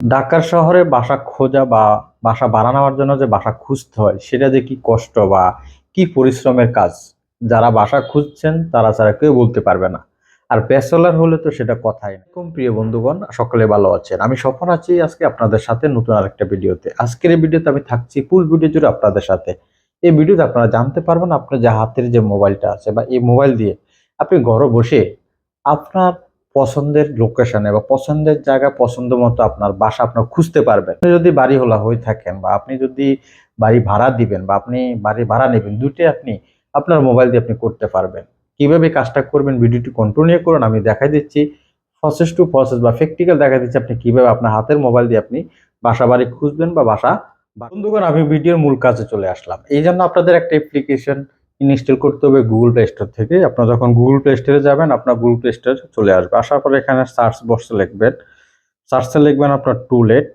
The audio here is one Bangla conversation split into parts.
ঢাকার শহরে বাসা খোঁজা বা বাসা ভাড়া নেওয়ার জন্য যে বাসা খুঁজতে হয়, সেটা যে কি কষ্ট বা কি পরিশ্রমের কাজ? যারা বাসা খুঁজছেন, তারা ছাড়া কেউ বলতে পারবে না। আর ব্যাচেলার হলে তো সেটা কথাই না। খুব প্রিয় বন্ধুগণ, সকলে ভালো আছেন। আমি সফর আছি আজকে আপনাদের সাথে নতুন আরেকটা ভিডিওতে। আজকের এই ভিডিওতে আমি থাকছি ফুল ভিডিও জুড়ে আপনাদের সাথে। এই ভিডিওতে আপনারা জানতে পারবেন আপনার যে হাতের যে মোবাইলটা আছে বা এই মোবাইল দিয়ে আপনি ঘরে বসে আপনার পছন্দের লোকেশনে বা পছন্দের জায়গা পছন্দ মতো আপনার বাসা আপনার খুঁজতে পারবেন। আপনি যদি বাড়ি হলা হয়ে থাকেন বা আপনি যদি বাড়ি ভাড়া দিবেন বা আপনি বাড়ি ভাড়া নেবেন দুটোই আপনি আপনার মোবাইল দিয়ে আপনি করতে পারবেন। কীভাবে কাজটা করবেন ভিডিওটি কন্টিনিউ করুন, আমি দেখাই দিচ্ছি। প্রসেস টু প্রসেস বা প্র্যাকটিক্যাল দেখা দিচ্ছি আপনি কীভাবে আপনার হাতের মোবাইল দিয়ে আপনি বাসা বাড়ি খুঁজবেন বা বাসা বন্ধুগণ, আমি ভিডিওর মূল কাজে চলে আসলাম। এই জন্য আপনাদের একটা অ্যাপ্লিকেশন ইনস্টল করতে হবে গুগল প্লে স্টোর থেকে। আপনার যখন গুগল প্লে স্টোরে যাবেন, আপনার গুগল প্লে স্টোরে চলে আসবে। আসার পরে এখানে সার্চ বক্সে লিখবেন। সার্চে লিখবেন আপনার টুলেট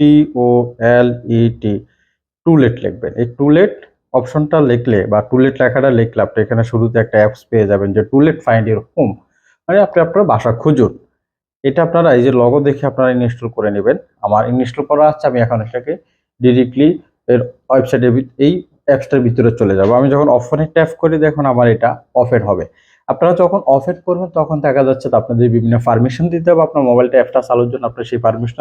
টি ও এল ই টি টুলেট লিখবেন। এই টুলেট অপশনটা লিখলে বা টুলেট লেখাটা লিখলে আপনি এখানে শুরুতে একটা অ্যাপস পেয়ে যাবেন যে টুলেট ফাইন্ড ইউর হোম মানে আপনি আপনার বাসা খুঁজুন। এটা আপনারা এই যে লগো দেখে আপনারা ইনস্টল করে নেবেন। আমার ইনস্টল করা আছে, আমি এখন এটাকে ডিরেক্টলি এর ওয়েবসাইটের এই অ্যাপসটার ভিতরে চলে যাব। আমি যখন অফনে ট্যাপ করি, দেখুন আমার এটা অফেন হবে। আপনারা যখন অফেন করবেন, তখন দেখা যাচ্ছে আপনাদের বিভিন্ন পারমিশন দিতে হবে। আপনার মোবাইলটা অ্যাপটা চালুর জন্য আপনার সেই পারমিশন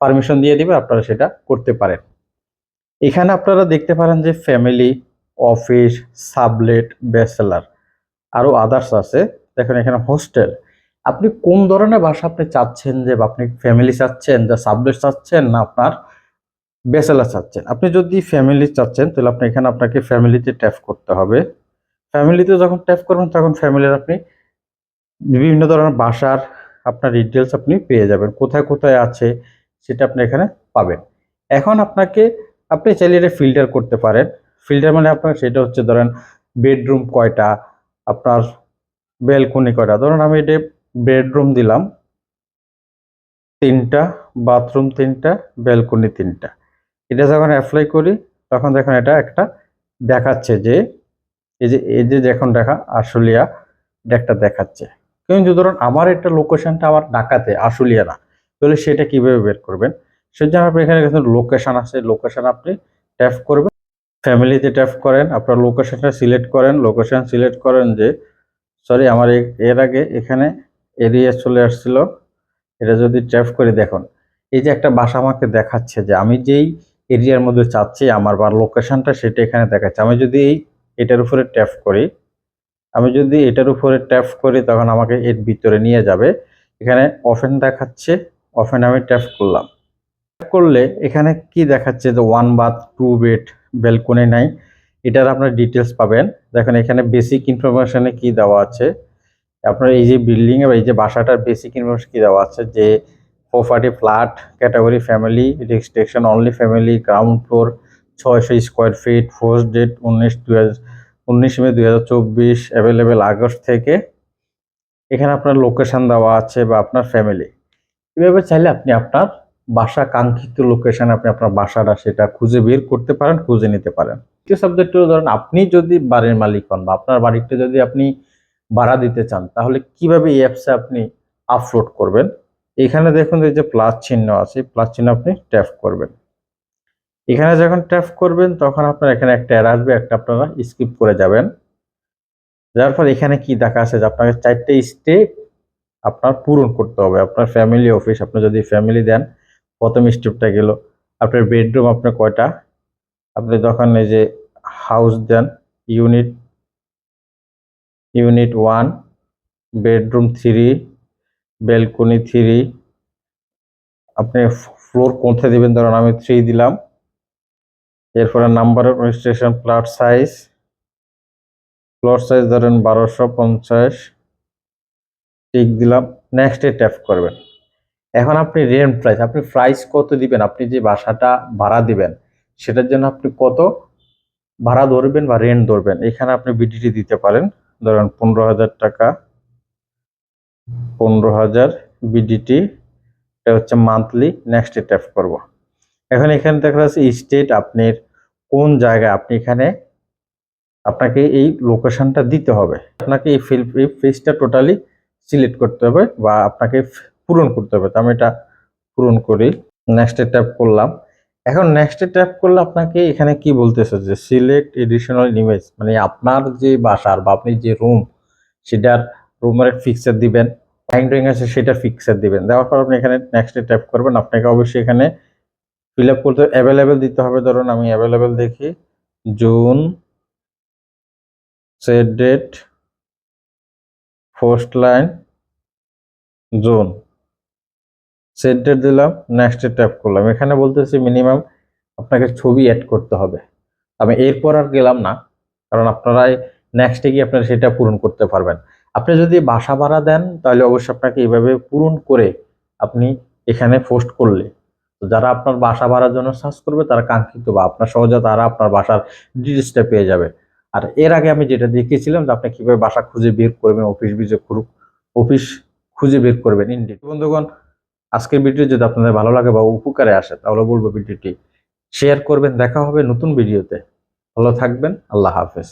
পারমিশন দিয়ে দিবেন, আপনারা সেটা করতে পারেন। এখানে আপনারা দেখতে পারেন যে ফ্যামিলি অফিস সাবলেট ব্যাচেলার আরও আদার্স আছে। দেখেন এখানে হোস্টেল আপনি কোন ধরনের বাসা আপনি চাচ্ছেন যে আপনি ফ্যামিলি চাচ্ছেন, যা সাবলেট চাচ্ছেন না আপনার ব্যাচেলার চাচ্ছেন। আপনি যদি ফ্যামিলি চাচ্ছেন, তাহলে আপনি এখানে আপনাকে ফ্যামিলিতে ট্যাপ করতে হবে। ফ্যামিলিতে যখন ট্যাপ করবেন, তখন ফ্যামিলির আপনি বিভিন্ন ধরনের বাসার আপনার ডিটেলস আপনি পেয়ে যাবেন। কোথায় কোথায় আছে, সেটা আপনি এখানে পাবেন। এখন আপনাকে, আপনি চাইলে এটা ফিল্টার করতে পারেন। ফিল্টার মানে আপনার সেটা হচ্ছে ধরেন বেডরুম কয়টা, আপনার বেলকনি কয়টা। ধরুন আমি এটা বেডরুম দিলাম, তিনটা বাথরুম তিনটা বেলকনি তিনটা। এটা যখন অ্যাপ্লাই করি, তখন দেখুন এটা একটা দেখাচ্ছে যে, এই যে এই যে যখন দেখা, আশুলিয়া একটা দেখাচ্ছে। কিন্তু ধরুন আমার একটা লোকেশনটা আমার ঢাকাতে, আশুলিয়া না। তাহলে সেটা কীভাবে বের করবেন? সেজন্য আপনি এখানে দেখুন লোকেশন আছে লোকেশান আপনি ট্যাপ করবেন। ফ্যামিলিতে ট্যাপ করেন, আপনার লোকেশানটা সিলেক্ট করেন। লোকেশন সিলেক্ট করেন যে সরি আমার এর আগে এখানে এরিয়া চলে আসছিল। এটা যদি ট্যাপ করে দেখুন, এই যে একটা বাসা আমাকে দেখাচ্ছে যে, আমি যেই এরিয়ার মধ্যে চাচ্ছি, আমার বা লোকেশনটা সেটা এখানে দেখাচ্ছে। আমি যদি এই এটার উপরে ট্যাপ করি, আমি যদি এটার উপরে ট্যাপ করি, তখন আমাকে এর ভিতরে নিয়ে যাবে। এখানে অফেন দেখাচ্ছে অফেন আমি ট্যাপ করলাম। ট্যাপ করলে এখানে কি দেখাচ্ছে যে one bath two bed balcony নাই? এটার আপনার ডিটেলস পাবেন। দেখেন এখানে বেসিক ইনফরমেশনে কি দেওয়া আছে? আপনার এই যে বিল্ডিং এই যে বাসাটার বেসিক ইনফরমেশন কি দেওয়া আছে? যে property flat category family registration only family ground floor ছয়শো স্কোয়ার ফিট ফার্স্ট ডেট উনিশ দুই উনিশ মে দুই হাজার চব্বিশ অ্যাভেলেবেল আগস্ট থেকে। এখানে আপনার লোকেশন দেওয়া আছে বা আপনার ফ্যামিলি এভাবে চাইলে আপনি আপনার বাসা কাঙ্ক্ষিত লোকেশন আপনি আপনার বাসাটা সেটা খুঁজে বের করতে পারেন, খুঁজে নিতে পারেন। দ্বিতীয় সাবজেক্ট হলো ধরেন, আপনি যদি বাড়ির মালিক হন বা আপনার বাড়িটা যদি আপনি ভাড়া দিতে চান, তাহলে কীভাবে এই অ্যাপসে আপনি আপলোড করবেন? এখানে দেখুন এই যে প্লাস চিহ্ন আছে প্লাস চিহ্ন আপনি ট্যাপ করবেন। এখানে যখন ট্যাপ করবেন, তখন আপনার এখানে একটা অ্যাড আসবে, একটা আপনারা স্কিপ করে যাবেন। যার ফলে এখানে কি দেখা আছে যে আপনাকে চারটে স্টেপ আপনার পূরণ করতে হবে। আপনার ফ্যামিলি অফিস আপনি যদি ফ্যামিলি দেন, প্রথম স্টেপটা গেল, আপনার বেডরুম আপনার কয়টা? আপনি যখন এই যে হাউস দেন unit unit one bedroom three balcony three আপনি ফ্লোর কোথায় দিবেন? ধরুন আমি থ্রি দিলাম। এরপরে number of registration plot size floor size ধরেন বারোশো পঞ্চাশ। টিক দিলাম। নেক্সটে ট্যাপ করবেন। এখন আপনি রেন্ট প্রাইস আপনি প্রাইস কত দিবেন? আপনি যে বাসাটা ভাড়া দিবেন, সেটার জন্য আপনি কত ভাড়া ধরবেন বা রেন্ট ধরবেন? এখানে আপনি বিডিটি দিতে পারেন। ধরেন পনেরো হাজার টাকা। পনেরো হাজার বিডিটি এটা হচ্ছে মান্থলি নেক্সট ট্যাপ করব। এখন এখানে দেখা যাচ্ছে স্টেট আপনার কোন জায়গায় আপনি এখানে আপনাকে এই লোকেশনটা দিতে হবে। আপনাকে এই ফিল ফেসটা টোটালি সিলেক্ট করতে হবে বা আপনাকে পূরণ করতে হবে। তো আমি এটা পূরণ করি নেক্সটে ট্যাপ করলাম। এখন নেক্সটে ট্যাপ করলে আপনাকে এখানে কি বলতেছে যে সিলেক্ট এডিশনাল ইমেজ মানে আপনার যে বাসার বা আপনি যে রুম সেটার রুমের ফিক্সার দিবেন। ড্রয়িং ড্রয়িং আছে, সেটা ফিক্সার দিবেন। দেওয়ার পর আপনি এখানে নেক্সটে ট্যাপ করবেন। আপনাকে অবশ্যই এখানে ফিল আপ করতে অ্যাভেলেবেল দিতে হবে। ধরুন আমি অ্যাভেলেবেল দেখি। June set date first line zone set date দিলাম নেক্সটে ট্যাপ করলাম। এখানে বলতেছি মিনিমাম আপনাকে ছবি অ্যাড করতে হবে। আমি এরপর আর গেলাম না, কারণ আপনারাই নেক্সটে গিয়ে আপনারা সেটা পূরণ করতে পারবেন। আপনি যদি বাসা ভাড়া দেন, তাহলে অবশ্যই আপনাকে এইভাবে পূরণ করে আপনি এখানে পোস্ট করলে। তো যারা আপনার বাসা ভাড়ার জন্য সার্চ করবে, তারা কাঙ্ক্ষিত বা আপনার সহজে তারা আপনার বাসার ডিটেলসটা পেয়ে যাবে। আর এর আগে আমি যেটা দেখিয়েছিলাম যে আপনি কীভাবে বাসা খুঁজে বের করবেন অফিস বিজে অফিস খুঁজে বের করবেন ইন্ডিট বন্ধুগণ, আজকের ভিডিও যদি আপনাদের ভালো লাগে বা উপকারে আসে, তাহলে বলব ভিডিওটি শেয়ার করবেন। দেখা হবে নতুন ভিডিওতে ভালো থাকবেন। আল্লাহ হাফেজ।